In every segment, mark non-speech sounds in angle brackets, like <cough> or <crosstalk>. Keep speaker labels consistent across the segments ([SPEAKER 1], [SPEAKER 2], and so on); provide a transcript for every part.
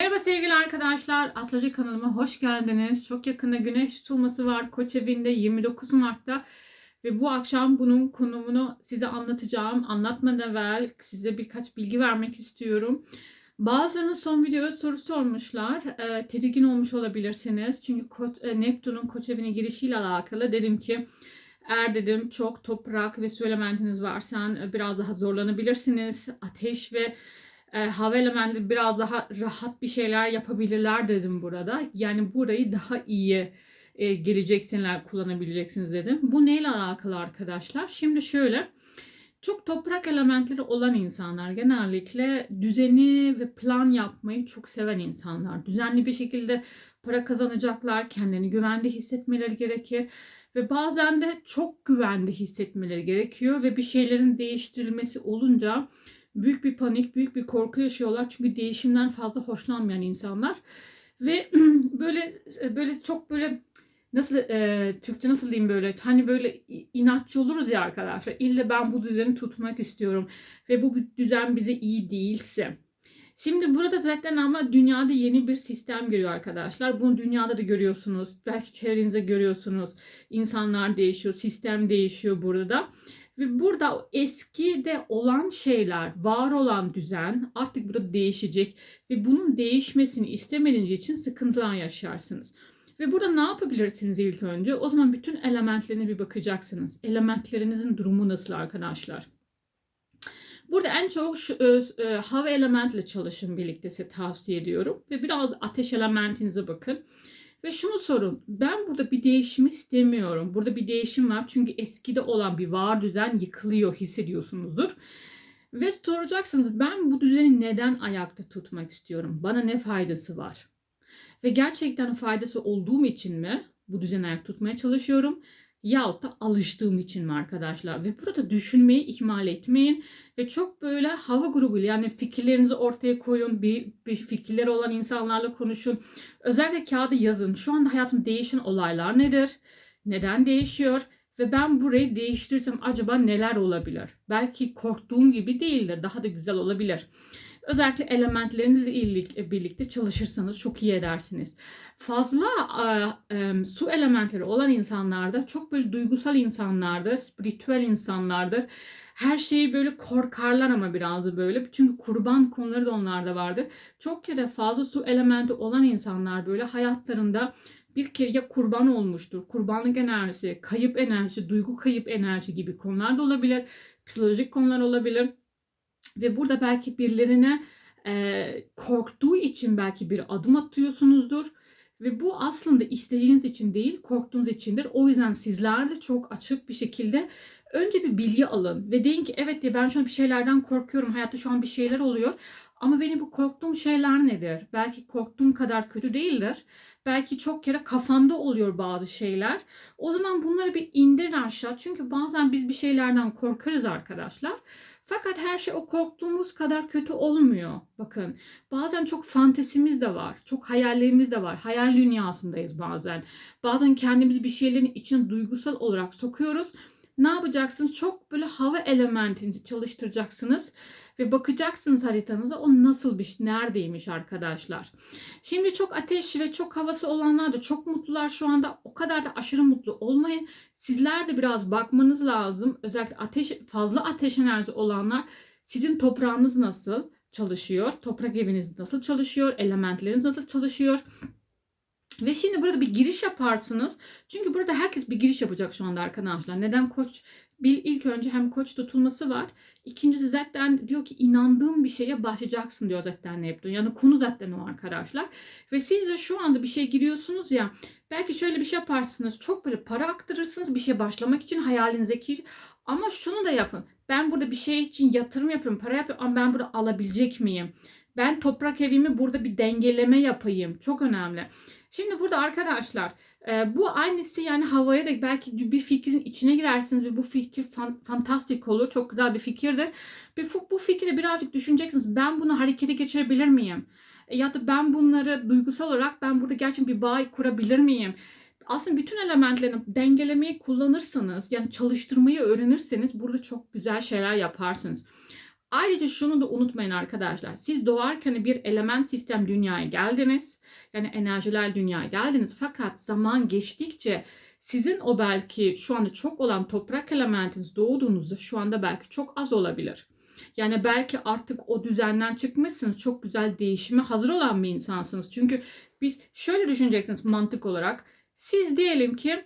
[SPEAKER 1] Merhaba sevgili arkadaşlar. Astroloji kanalıma hoş geldiniz. Çok yakında güneş tutulması var Koç evinde 29 Mart'ta. Ve bu akşam bunun konumunu size anlatacağım. Anlatmadan evvel size birkaç bilgi vermek istiyorum. Bazılarınız son videoya soru sormuşlar. E, tedirgin olmuş olabilirsiniz. Çünkü Koç, e, Neptun'un Koç evine girişiyle alakalı dedim ki eğer dedim çok toprak ve su elementiniz varsa e, biraz daha zorlanabilirsiniz. Ateş ve e, hava elementi biraz daha rahat bir şeyler yapabilirler dedim burada. Yani burayı daha iyi e, geleceksinler, kullanabileceksiniz dedim. Bu neyle alakalı arkadaşlar? Şimdi şöyle çok toprak elementleri olan insanlar genellikle düzeni ve plan yapmayı çok seven insanlar. Düzenli bir şekilde para kazanacaklar, kendini güvende hissetmeleri gerekir ve bazen de çok güvende hissetmeleri gerekiyor ve bir şeylerin değiştirilmesi olunca büyük bir panik, büyük bir korku yaşıyorlar. Çünkü değişimden fazla hoşlanmayan insanlar. Ve <clears throat> böyle böyle çok böyle nasıl e, Türkçe nasıl diyeyim böyle hani böyle inatçı oluruz ya arkadaşlar. İlle ben bu düzeni tutmak istiyorum ve bu düzen bize iyi değilse. Şimdi burada zaten ama dünyada yeni bir sistem giriyor arkadaşlar. Bunu dünyada da görüyorsunuz. Belki çevrenize görüyorsunuz. İnsanlar değişiyor, sistem değişiyor burada da. Ve burada eski de olan şeyler, var olan düzen artık burada değişecek ve bunun değişmesini istemediğiniz için sıkıntılar yaşarsınız. Ve burada ne yapabilirsiniz ilk önce? O zaman bütün elementlerine bir bakacaksınız. Elementlerinizin durumu nasıl arkadaşlar? Burada en çok şu, e, e, hava elementle çalışın birlikte size tavsiye ediyorum. Ve biraz ateş elementinize bakın. Ve şunu sorun. Ben burada bir değişim istemiyorum. Burada bir değişim var. Çünkü eskide olan bir var düzen yıkılıyor hissediyorsunuzdur. Ve soracaksınız ben bu düzeni neden ayakta tutmak istiyorum? Bana ne faydası var? Ve gerçekten faydası olduğum için mi bu düzeni ayakta tutmaya çalışıyorum? Yahut da alıştığım için mi arkadaşlar? Ve burada düşünmeyi ihmal etmeyin. Ve çok böyle hava grubuyla yani fikirlerinizi ortaya koyun. Bir, bir fikirleri olan insanlarla konuşun. Özellikle kağıda yazın. Şu anda hayatım değişen olaylar nedir? Neden değişiyor? Ve ben burayı değiştirirsem acaba neler olabilir? Belki korktuğum gibi değildir. Daha da güzel olabilir. Özellikle elementlerinizle birlikte çalışırsanız çok iyi edersiniz. Fazla e, e, su elementleri olan insanlarda çok böyle duygusal insanlardır, spiritüel insanlardır. Her şeyi böyle korkarlar ama biraz da böyle. Çünkü kurban konuları da onlarda vardır. Çok kere fazla su elementi olan insanlar böyle hayatlarında bir kere ya kurban olmuştur. Kurbanlık enerjisi, kayıp enerji, duygu kayıp enerji gibi konular da olabilir. Psikolojik konular olabilir ve burada belki birilerine e, korktuğu için belki bir adım atıyorsunuzdur. Ve bu aslında istediğiniz için değil, korktuğunuz içindir. O yüzden sizler de çok açık bir şekilde önce bir bilgi alın ve deyin ki evet diye ben şu an bir şeylerden korkuyorum. Hayatta şu an bir şeyler oluyor. Ama benim bu korktuğum şeyler nedir? Belki korktuğum kadar kötü değildir. Belki çok kere kafamda oluyor bazı şeyler. O zaman bunları bir indirin aşağı. Çünkü bazen biz bir şeylerden korkarız arkadaşlar. Fakat her şey o korktuğumuz kadar kötü olmuyor. Bakın bazen çok fantezimiz de var. Çok hayallerimiz de var. Hayal dünyasındayız bazen. Bazen kendimizi bir şeylerin içine duygusal olarak sokuyoruz. Ne yapacaksınız? Çok böyle hava elementini çalıştıracaksınız ve bakacaksınız haritanıza o nasıl bir şey, neredeymiş arkadaşlar. Şimdi çok ateş ve çok havası olanlar da çok mutlular şu anda. O kadar da aşırı mutlu olmayın. Sizler de biraz bakmanız lazım. Özellikle ateş fazla ateş enerji olanlar sizin toprağınız nasıl çalışıyor? Toprak eviniz nasıl çalışıyor? Elementleriniz nasıl çalışıyor? Ve şimdi burada bir giriş yaparsınız. Çünkü burada herkes bir giriş yapacak şu anda arkadaşlar. Neden koç bir ilk önce hem koç tutulması var. İkincisi zaten diyor ki inandığın bir şeye başlayacaksın diyor zaten Neptün. Yani konu zaten o arkadaşlar. Ve siz de şu anda bir şey giriyorsunuz ya. Belki şöyle bir şey yaparsınız. Çok böyle para aktarırsınız bir şey başlamak için hayalinizdeki. Ama şunu da yapın. Ben burada bir şey için yatırım yapıyorum, para yapıyorum ama ben burada alabilecek miyim? Ben toprak evimi burada bir dengeleme yapayım. Çok önemli. Şimdi burada arkadaşlar e, bu aynısı yani havaya da belki bir fikrin içine girersiniz ve bu fikir fan, fantastik olur. Çok güzel bir fikirdir. Bir, bu fikri birazcık düşüneceksiniz. Ben bunu harekete geçirebilir miyim? E, ya da ben bunları duygusal olarak ben burada gerçekten bir bağ kurabilir miyim? Aslında bütün elementlerini dengelemeyi kullanırsanız yani çalıştırmayı öğrenirseniz burada çok güzel şeyler yaparsınız. Ayrıca şunu da unutmayın arkadaşlar. Siz doğarken bir element sistem dünyaya geldiniz. Yani enerjiler dünyaya geldiniz. Fakat zaman geçtikçe sizin o belki şu anda çok olan toprak elementiniz doğduğunuzda şu anda belki çok az olabilir. Yani belki artık o düzenden çıkmışsınız. Çok güzel değişime hazır olan bir insansınız. Çünkü biz şöyle düşüneceksiniz mantık olarak. Siz diyelim ki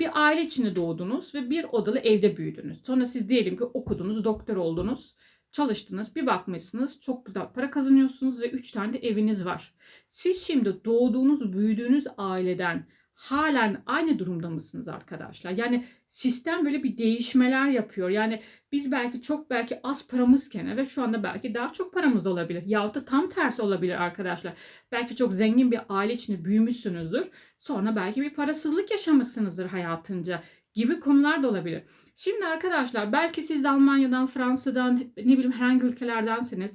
[SPEAKER 1] bir aile içinde doğdunuz ve bir odalı evde büyüdünüz. Sonra siz diyelim ki okudunuz, doktor oldunuz, çalıştınız, bir bakmışsınız, çok güzel para kazanıyorsunuz ve üç tane de eviniz var. Siz şimdi doğduğunuz, büyüdüğünüz aileden halen aynı durumda mısınız arkadaşlar? Yani sistem böyle bir değişmeler yapıyor. Yani biz belki çok belki az paramızken ve şu anda belki daha çok paramız olabilir. Yahut da tam tersi olabilir arkadaşlar. Belki çok zengin bir aile içinde büyümüşsünüzdür. Sonra belki bir parasızlık yaşamışsınızdır hayatınca gibi konular da olabilir. Şimdi arkadaşlar belki siz de Almanya'dan, Fransa'dan, ne bileyim herhangi ülkelerdensiniz.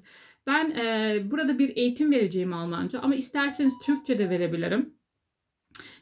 [SPEAKER 1] Ben e, burada bir eğitim vereceğim Almanca ama isterseniz Türkçe de verebilirim.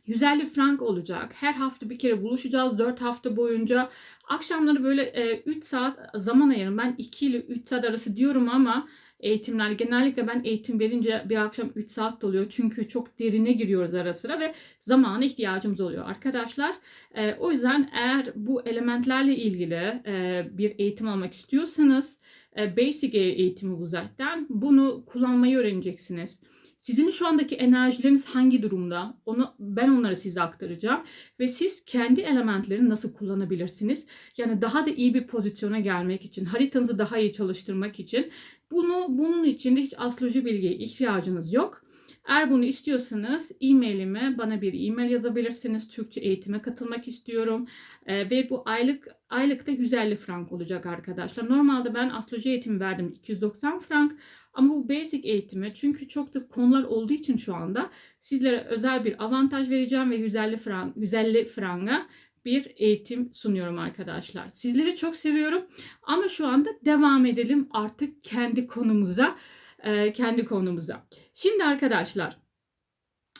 [SPEAKER 1] 150 frank olacak. Her hafta bir kere buluşacağız 4 hafta boyunca. Akşamları böyle e, 3 saat zaman ayırın. Ben 2 ile 3 saat arası diyorum ama eğitimler genellikle ben eğitim verince bir akşam 3 saat doluyor. Çünkü çok derine giriyoruz ara sıra ve zamana ihtiyacımız oluyor arkadaşlar. E, o yüzden eğer bu elementlerle ilgili e, bir eğitim almak istiyorsanız e, basic eğitimi bu zaten. Bunu kullanmayı öğreneceksiniz. Sizin şu andaki enerjileriniz hangi durumda? Onu ben onları size aktaracağım ve siz kendi elementlerini nasıl kullanabilirsiniz? Yani daha da iyi bir pozisyona gelmek için, haritanızı daha iyi çalıştırmak için bunu bunun için de hiç astroloji bilgiye ihtiyacınız yok. Eğer bunu istiyorsanız e-mailime bana bir e-mail yazabilirsiniz. Türkçe eğitime katılmak istiyorum. Ee, ve bu aylık aylıkta 150 frank olacak arkadaşlar. Normalde ben astroloji eğitimi verdim 290 frank. Ama bu basic eğitimi çünkü çok da konular olduğu için şu anda sizlere özel bir avantaj vereceğim ve 150 frank 150 franga bir eğitim sunuyorum arkadaşlar. Sizleri çok seviyorum ama şu anda devam edelim artık kendi konumuza, e, kendi konumuza. Şimdi arkadaşlar,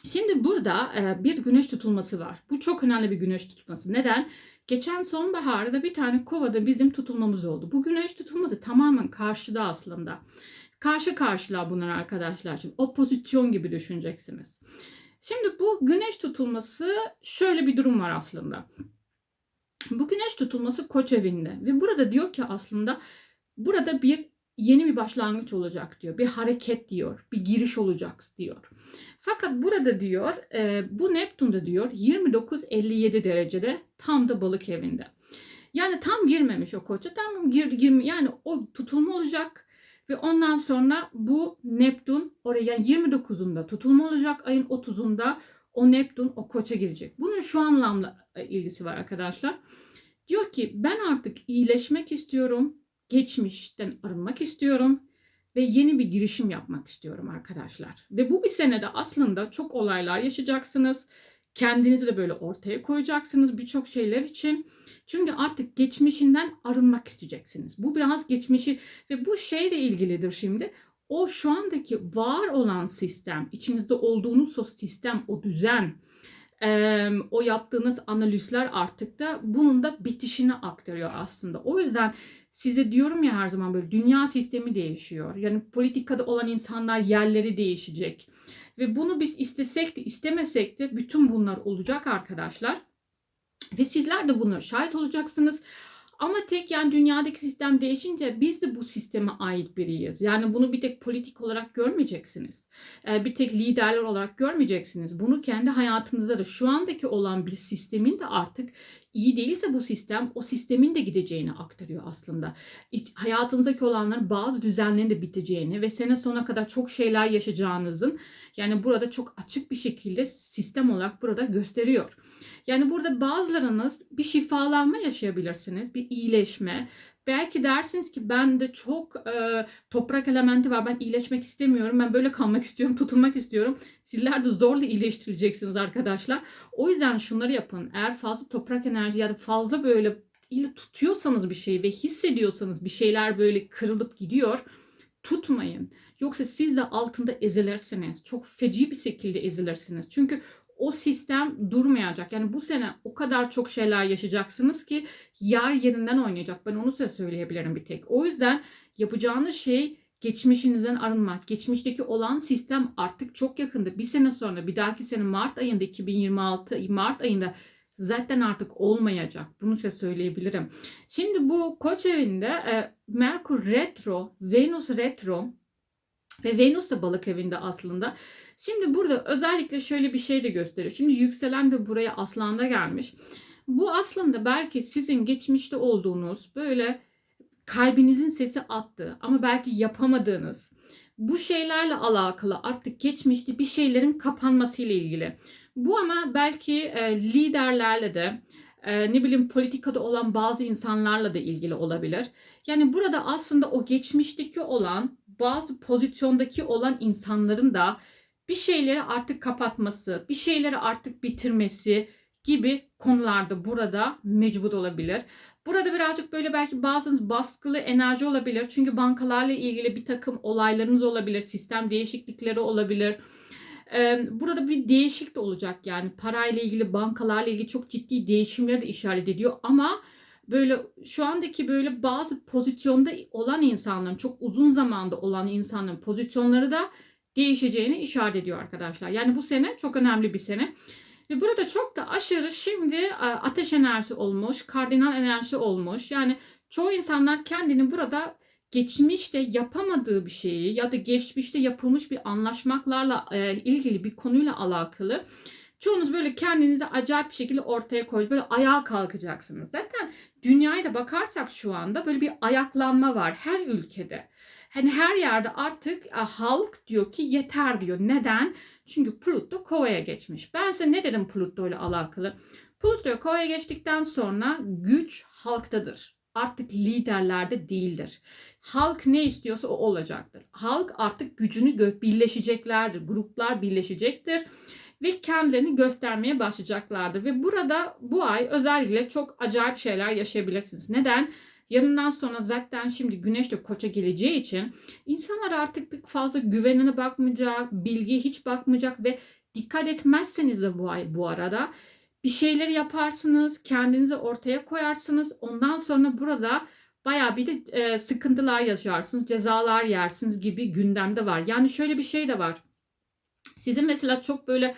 [SPEAKER 1] şimdi burada e, bir güneş tutulması var. Bu çok önemli bir güneş tutulması. Neden? Geçen sonbaharda bir tane kovada bizim tutulmamız oldu. Bu güneş tutulması tamamen karşıda aslında. Karşı karşılar bunlar arkadaşlar. Şimdi opozisyon gibi düşüneceksiniz. Şimdi bu güneş tutulması şöyle bir durum var aslında. Bu güneş tutulması koç evinde ve burada diyor ki aslında burada bir yeni bir başlangıç olacak diyor. Bir hareket diyor. Bir giriş olacak diyor. Fakat burada diyor e, bu Neptün'de diyor 29-57 derecede tam da balık evinde. Yani tam girmemiş o koça. Tam gir, girme yani o tutulma olacak ve ondan sonra bu Neptün oraya yani 29'unda tutulma olacak. Ayın 30'unda o Neptün o koça girecek. Bunun şu anlamda e, ilgisi var arkadaşlar. Diyor ki ben artık iyileşmek istiyorum. Geçmişten arınmak istiyorum ve yeni bir girişim yapmak istiyorum arkadaşlar. Ve bu bir senede aslında çok olaylar yaşayacaksınız. Kendinizi de böyle ortaya koyacaksınız birçok şeyler için. Çünkü artık geçmişinden arınmak isteyeceksiniz. Bu biraz geçmişi ve bu şeyle ilgilidir şimdi. O şu andaki var olan sistem, içinizde olduğunuz o sistem, o düzen, o yaptığınız analizler artık da bunun da bitişini aktarıyor aslında. O yüzden size diyorum ya her zaman böyle dünya sistemi değişiyor. Yani politikada olan insanlar yerleri değişecek. Ve bunu biz istesek de istemesek de bütün bunlar olacak arkadaşlar. Ve sizler de bunlara şahit olacaksınız. Ama tek yani dünyadaki sistem değişince biz de bu sisteme ait biriyiz. Yani bunu bir tek politik olarak görmeyeceksiniz. Ee, bir tek liderler olarak görmeyeceksiniz. Bunu kendi hayatınızda da şu andaki olan bir sistemin de artık iyi değilse bu sistem o sistemin de gideceğini aktarıyor aslında. İç, hayatınızdaki olanların bazı düzenlerin de biteceğini ve sene sonuna kadar çok şeyler yaşayacağınızın yani burada çok açık bir şekilde sistem olarak burada gösteriyor. Yani burada bazılarınız bir şifalanma yaşayabilirsiniz, bir iyileşme. Belki dersiniz ki ben de çok e, toprak elementi var. Ben iyileşmek istemiyorum. Ben böyle kalmak istiyorum, tutulmak istiyorum. Sizler de zorla iyileştireceksiniz arkadaşlar. O yüzden şunları yapın. Eğer fazla toprak enerji ya da fazla böyle ile tutuyorsanız bir şeyi ve hissediyorsanız bir şeyler böyle kırılıp gidiyor tutmayın. Yoksa siz de altında ezilirsiniz. Çok feci bir şekilde ezilirsiniz. Çünkü o sistem durmayacak. Yani bu sene o kadar çok şeyler yaşayacaksınız ki yer yerinden oynayacak. Ben onu size söyleyebilirim bir tek. O yüzden yapacağınız şey geçmişinizden arınmak. Geçmişteki olan sistem artık çok yakında. Bir sene sonra bir dahaki sene Mart ayında 2026 Mart ayında zaten artık olmayacak. Bunu size söyleyebilirim. Şimdi bu koç evinde e, Merkür retro, Venüs retro ve Venüs de balık evinde aslında. Şimdi burada özellikle şöyle bir şey de gösteriyor. Şimdi yükselen de buraya aslanda gelmiş. Bu aslında belki sizin geçmişte olduğunuz böyle kalbinizin sesi attığı ama belki yapamadığınız bu şeylerle alakalı artık geçmişte bir şeylerin kapanması ile ilgili. Bu ama belki e, liderlerle de e, ne bileyim politikada olan bazı insanlarla da ilgili olabilir. Yani burada aslında o geçmişteki olan bazı pozisyondaki olan insanların da bir şeyleri artık kapatması, bir şeyleri artık bitirmesi gibi konularda burada mecbur olabilir. Burada birazcık böyle belki bazınız baskılı enerji olabilir. Çünkü bankalarla ilgili bir takım olaylarınız olabilir. Sistem değişiklikleri olabilir. Burada bir değişik de olacak yani parayla ilgili bankalarla ilgili çok ciddi değişimleri de işaret ediyor ama böyle şu andaki böyle bazı pozisyonda olan insanların çok uzun zamanda olan insanların pozisyonları da değişeceğini işaret ediyor arkadaşlar. Yani bu sene çok önemli bir sene. Ve burada çok da aşırı şimdi e, ateş enerjisi olmuş, kardinal enerjisi olmuş. Yani çoğu insanlar kendini burada geçmişte yapamadığı bir şeyi ya da geçmişte yapılmış bir anlaşmaklarla e, ilgili bir konuyla alakalı çoğunuz böyle kendinizi acayip bir şekilde ortaya koyup böyle ayağa kalkacaksınız. Zaten dünyaya da bakarsak şu anda böyle bir ayaklanma var her ülkede. Hani her yerde artık e, halk diyor ki yeter diyor. Neden? Çünkü Pluto Kova'ya geçmiş. Ben size ne dedim Pluto ile alakalı? Pluto Kova'ya geçtikten sonra güç halktadır. Artık liderlerde değildir. Halk ne istiyorsa o olacaktır. Halk artık gücünü birleşeceklerdir. Gruplar birleşecektir ve kendilerini göstermeye başlayacaklardır. Ve burada bu ay özellikle çok acayip şeyler yaşayabilirsiniz. Neden? Yarından sonra zaten şimdi güneş de koça geleceği için insanlar artık bir fazla güvenine bakmayacak, bilgiye hiç bakmayacak ve dikkat etmezseniz de bu ay bu arada bir şeyleri yaparsınız, kendinizi ortaya koyarsınız. Ondan sonra burada baya bir de e, sıkıntılar yaşarsınız, cezalar yersiniz gibi gündemde var. Yani şöyle bir şey de var. Sizin mesela çok böyle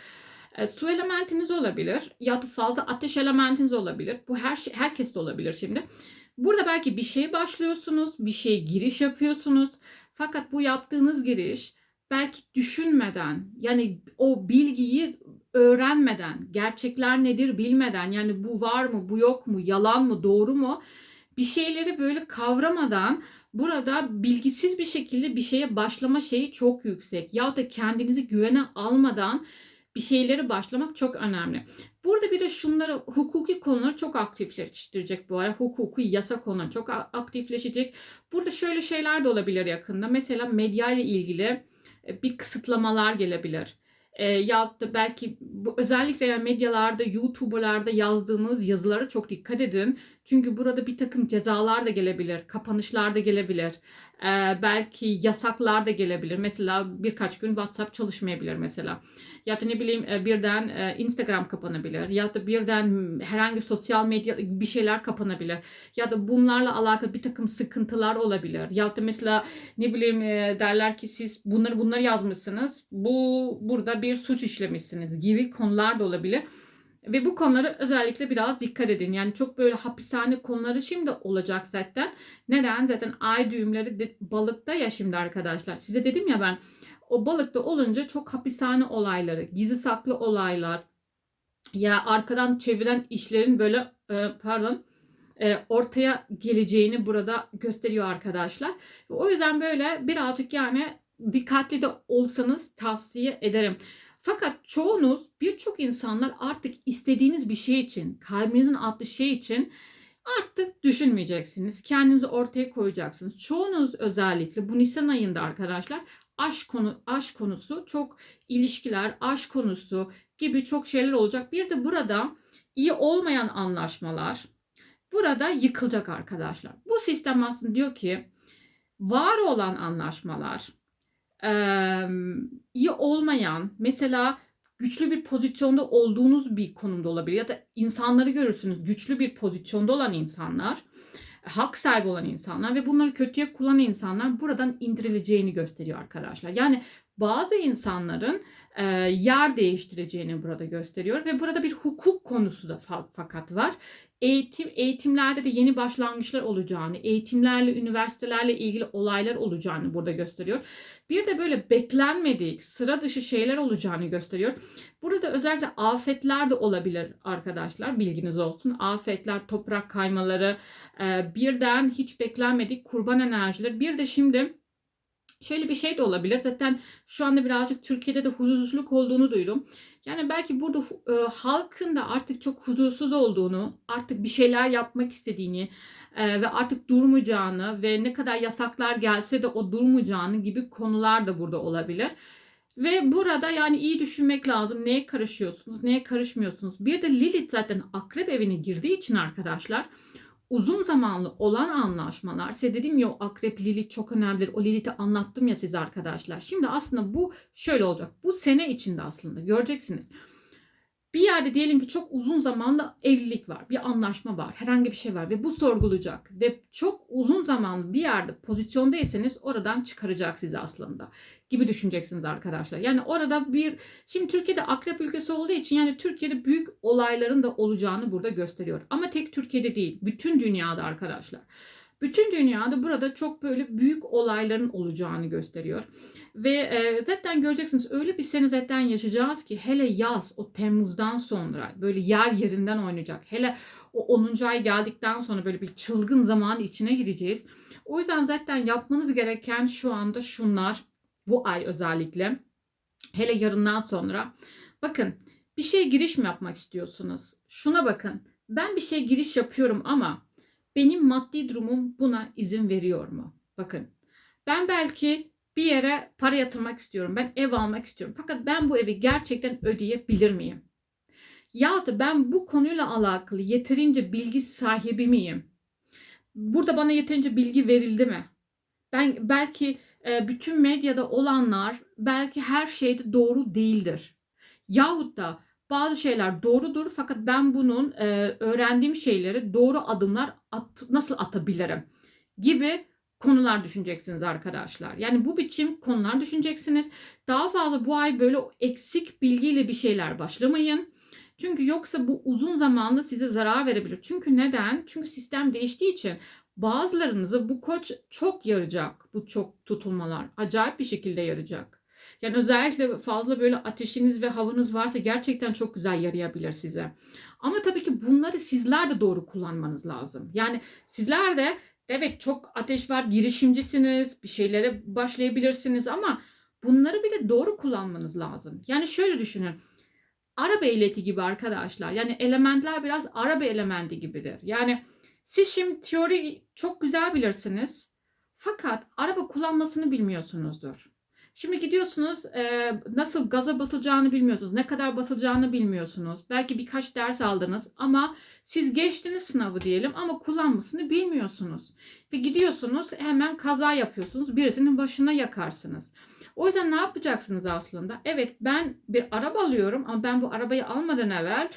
[SPEAKER 1] e, su elementiniz olabilir ya da fazla ateş elementiniz olabilir. Bu her şey herkes de olabilir şimdi. Burada belki bir şey başlıyorsunuz, bir şeye giriş yapıyorsunuz. Fakat bu yaptığınız giriş belki düşünmeden yani o bilgiyi öğrenmeden, gerçekler nedir bilmeden yani bu var mı, bu yok mu, yalan mı, doğru mu bir şeyleri böyle kavramadan burada bilgisiz bir şekilde bir şeye başlama şeyi çok yüksek. Ya da kendinizi güvene almadan bir şeyleri başlamak çok önemli. Burada bir de şunları hukuki konuları çok aktifleştirecek bu ara. Hukuki yasa konuları çok aktifleşecek. Burada şöyle şeyler de olabilir yakında. Mesela medya ile ilgili e, bir kısıtlamalar gelebilir. E, ya da belki bu, özellikle medyalarda, YouTuber'larda yazdığınız yazılara çok dikkat edin. Çünkü burada bir takım cezalar da gelebilir, kapanışlar da gelebilir. E, belki yasaklar da gelebilir. Mesela birkaç gün WhatsApp çalışmayabilir mesela. Ya da ne bileyim e, birden e, Instagram kapanabilir. Ya da birden herhangi sosyal medya bir şeyler kapanabilir. Ya da bunlarla alakalı bir takım sıkıntılar olabilir. Ya da mesela ne bileyim e, derler ki siz bunları bunları yazmışsınız. Bu burada bir suç işlemişsiniz gibi konular da olabilir. Ve bu konulara özellikle biraz dikkat edin. Yani çok böyle hapishane konuları şimdi olacak zaten. Neden? Zaten ay düğümleri de, balıkta ya şimdi arkadaşlar. Size dedim ya ben o balıkta olunca çok hapishane olayları, gizli saklı olaylar ya arkadan çeviren işlerin böyle e, pardon e, ortaya geleceğini burada gösteriyor arkadaşlar. O yüzden böyle birazcık yani dikkatli de olsanız tavsiye ederim. Fakat çoğunuz birçok insanlar artık istediğiniz bir şey için, kalbinizin attığı şey için artık düşünmeyeceksiniz. Kendinizi ortaya koyacaksınız. Çoğunuz özellikle bu Nisan ayında arkadaşlar aşk konu aşk konusu, çok ilişkiler, aşk konusu gibi çok şeyler olacak. Bir de burada iyi olmayan anlaşmalar burada yıkılacak arkadaşlar. Bu sistem aslında diyor ki var olan anlaşmalar iyi olmayan mesela güçlü bir pozisyonda olduğunuz bir konumda olabilir ya da insanları görürsünüz güçlü bir pozisyonda olan insanlar hak sahibi olan insanlar ve bunları kötüye kullanan insanlar buradan indirileceğini gösteriyor arkadaşlar. Yani bazı insanların e, yer değiştireceğini burada gösteriyor ve burada bir hukuk konusu da fa- fakat var. Eğitim eğitimlerde de yeni başlangıçlar olacağını, eğitimlerle, üniversitelerle ilgili olaylar olacağını burada gösteriyor. Bir de böyle beklenmedik, sıra dışı şeyler olacağını gösteriyor. Burada özellikle afetler de olabilir arkadaşlar. Bilginiz olsun. Afetler, toprak kaymaları, e, birden hiç beklenmedik kurban enerjileri. Bir de şimdi şöyle bir şey de olabilir. Zaten şu anda birazcık Türkiye'de de huzursuzluk olduğunu duydum. Yani belki burada e, halkın da artık çok huzursuz olduğunu, artık bir şeyler yapmak istediğini e, ve artık durmayacağını ve ne kadar yasaklar gelse de o durmayacağını gibi konular da burada olabilir. Ve burada yani iyi düşünmek lazım. Neye karışıyorsunuz, neye karışmıyorsunuz. Bir de Lilith zaten akrep evine girdiği için arkadaşlar uzun zamanlı olan anlaşmalar. Size dedim ya o akrep Lilith çok önemlidir. O Lilith'i anlattım ya size arkadaşlar. Şimdi aslında bu şöyle olacak. Bu sene içinde aslında göreceksiniz. Bir yerde diyelim ki çok uzun zamanlı evlilik var, bir anlaşma var, herhangi bir şey var ve bu sorgulayacak ve çok uzun zamanlı bir yerde pozisyondaysanız oradan çıkaracak sizi aslında gibi düşüneceksiniz arkadaşlar. Yani orada bir şimdi Türkiye'de akrep ülkesi olduğu için yani Türkiye'de büyük olayların da olacağını burada gösteriyor. Ama tek Türkiye'de değil, bütün dünyada arkadaşlar. Bütün dünyada burada çok böyle büyük olayların olacağını gösteriyor. Ve e, zaten göreceksiniz öyle bir sene zaten yaşayacağız ki hele yaz o Temmuz'dan sonra böyle yer yerinden oynayacak. Hele o 10. ay geldikten sonra böyle bir çılgın zaman içine gireceğiz. O yüzden zaten yapmanız gereken şu anda şunlar bu ay özellikle hele yarından sonra bakın bir şey giriş mi yapmak istiyorsunuz? Şuna bakın ben bir şey giriş yapıyorum ama benim maddi durumum buna izin veriyor mu? Bakın ben belki bir yere para yatırmak istiyorum. Ben ev almak istiyorum. Fakat ben bu evi gerçekten ödeyebilir miyim? Ya da ben bu konuyla alakalı yeterince bilgi sahibi miyim? Burada bana yeterince bilgi verildi mi? Ben belki e, bütün medyada olanlar belki her şeyde doğru değildir. Yahut da bazı şeyler doğrudur fakat ben bunun e, öğrendiğim şeyleri doğru adımlar at, nasıl atabilirim gibi konular düşüneceksiniz arkadaşlar. Yani bu biçim konular düşüneceksiniz. Daha fazla bu ay böyle eksik bilgiyle bir şeyler başlamayın. Çünkü yoksa bu uzun zamanlı size zarar verebilir. Çünkü neden? Çünkü sistem değiştiği için bazılarınızı bu koç çok yarayacak. Bu çok tutulmalar acayip bir şekilde yarayacak. Yani özellikle fazla böyle ateşiniz ve havanız varsa gerçekten çok güzel yarayabilir size. Ama tabii ki bunları sizler de doğru kullanmanız lazım. Yani sizler de evet çok ateş var, girişimcisiniz, bir şeylere başlayabilirsiniz ama bunları bile doğru kullanmanız lazım. Yani şöyle düşünün. Araba ehliyeti gibi arkadaşlar. Yani elementler biraz araba elementi gibidir. Yani siz şimdi teori çok güzel bilirsiniz. Fakat araba kullanmasını bilmiyorsunuzdur. Şimdi gidiyorsunuz e, nasıl gaza basılacağını bilmiyorsunuz. Ne kadar basılacağını bilmiyorsunuz. Belki birkaç ders aldınız ama siz geçtiniz sınavı diyelim ama kullanmasını bilmiyorsunuz. Ve gidiyorsunuz hemen kaza yapıyorsunuz. Birisinin başına yakarsınız. O yüzden ne yapacaksınız aslında? Evet ben bir araba alıyorum ama ben bu arabayı almadan evvel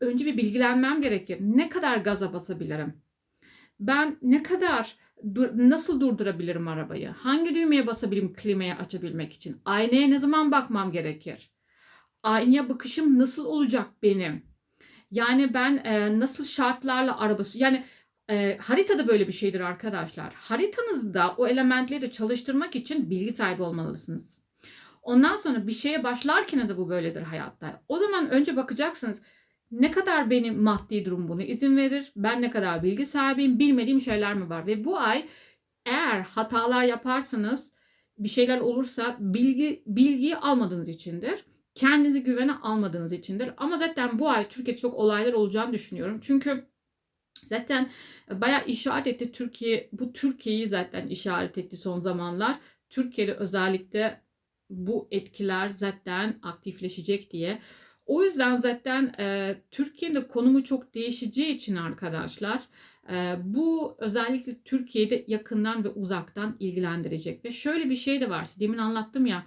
[SPEAKER 1] önce bir bilgilenmem gerekir. Ne kadar gaza basabilirim? Ben ne kadar nasıl durdurabilirim arabayı? Hangi düğmeye basabilirim klimayı açabilmek için? Aynaya ne zaman bakmam gerekir? Aynaya bakışım nasıl olacak benim? Yani ben e, nasıl şartlarla arabası yani e, haritada böyle bir şeydir arkadaşlar. Haritanızda o elementleri çalıştırmak için bilgi sahibi olmalısınız. Ondan sonra bir şeye başlarken de bu böyledir hayatta. O zaman önce bakacaksınız ne kadar benim maddi durum bunu izin verir? Ben ne kadar bilgi sahibiyim? Bilmediğim şeyler mi var? Ve bu ay eğer hatalar yaparsanız bir şeyler olursa bilgi bilgiyi almadığınız içindir. Kendinizi güvene almadığınız içindir. Ama zaten bu ay Türkiye'de çok olaylar olacağını düşünüyorum. Çünkü zaten bayağı işaret etti Türkiye. Bu Türkiye'yi zaten işaret etti son zamanlar. Türkiye'de özellikle bu etkiler zaten aktifleşecek diye. O yüzden zaten e, Türkiye'de konumu çok değişeceği için arkadaşlar e, bu özellikle Türkiye'de yakından ve uzaktan ilgilendirecek. Ve şöyle bir şey de var. Demin anlattım ya.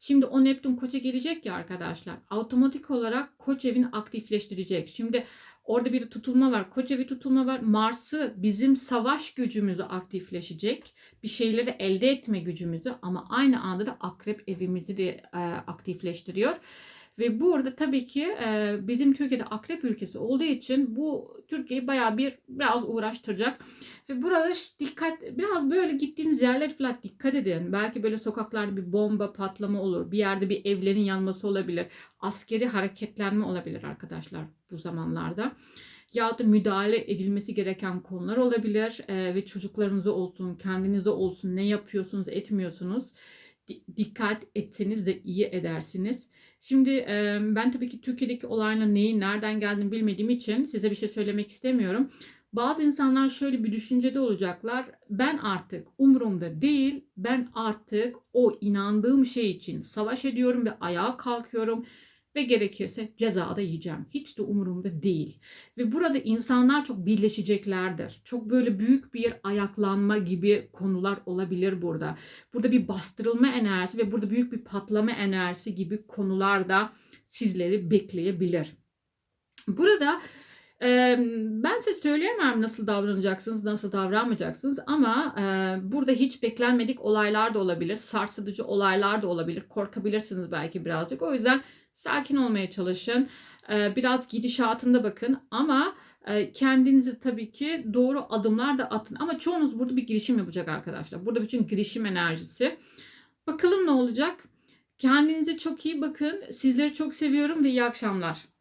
[SPEAKER 1] Şimdi o Neptün koça gelecek ya arkadaşlar. Otomatik olarak koç evini aktifleştirecek. Şimdi Orada bir tutulma var. Koca bir tutulma var. Mars'ı bizim savaş gücümüzü aktifleşecek. Bir şeyleri elde etme gücümüzü ama aynı anda da akrep evimizi de e, aktifleştiriyor. Ve burada tabii ki e, bizim Türkiye'de akrep ülkesi olduğu için bu Türkiye'yi bayağı bir biraz uğraştıracak. Ve burada dikkat biraz böyle gittiğiniz yerler falan dikkat edin. Belki böyle sokaklarda bir bomba patlama olur. Bir yerde bir evlerin yanması olabilir. Askeri hareketlenme olabilir arkadaşlar bu zamanlarda. Ya da müdahale edilmesi gereken konular olabilir. E, ve çocuklarınıza olsun, kendinize olsun ne yapıyorsunuz, etmiyorsunuz. Di- dikkat etseniz de iyi edersiniz. Şimdi ben tabii ki Türkiye'deki olayla neyin nereden geldiğini bilmediğim için size bir şey söylemek istemiyorum. Bazı insanlar şöyle bir düşüncede olacaklar. Ben artık umurumda değil. Ben artık o inandığım şey için savaş ediyorum ve ayağa kalkıyorum ve gerekirse ceza da yiyeceğim. Hiç de umurumda değil. Ve burada insanlar çok birleşeceklerdir. Çok böyle büyük bir ayaklanma gibi konular olabilir burada. Burada bir bastırılma enerjisi ve burada büyük bir patlama enerjisi gibi konular da sizleri bekleyebilir. Burada ben size söyleyemem nasıl davranacaksınız, nasıl davranmayacaksınız ama burada hiç beklenmedik olaylar da olabilir, sarsıcı olaylar da olabilir, korkabilirsiniz belki birazcık. O yüzden sakin olmaya çalışın, e, biraz gidişatında bakın ama e, kendinizi tabii ki doğru adımlar da atın. Ama çoğunuz burada bir girişim yapacak arkadaşlar. Burada bütün girişim enerjisi. Bakalım ne olacak? Kendinize çok iyi bakın. Sizleri çok seviyorum ve iyi akşamlar.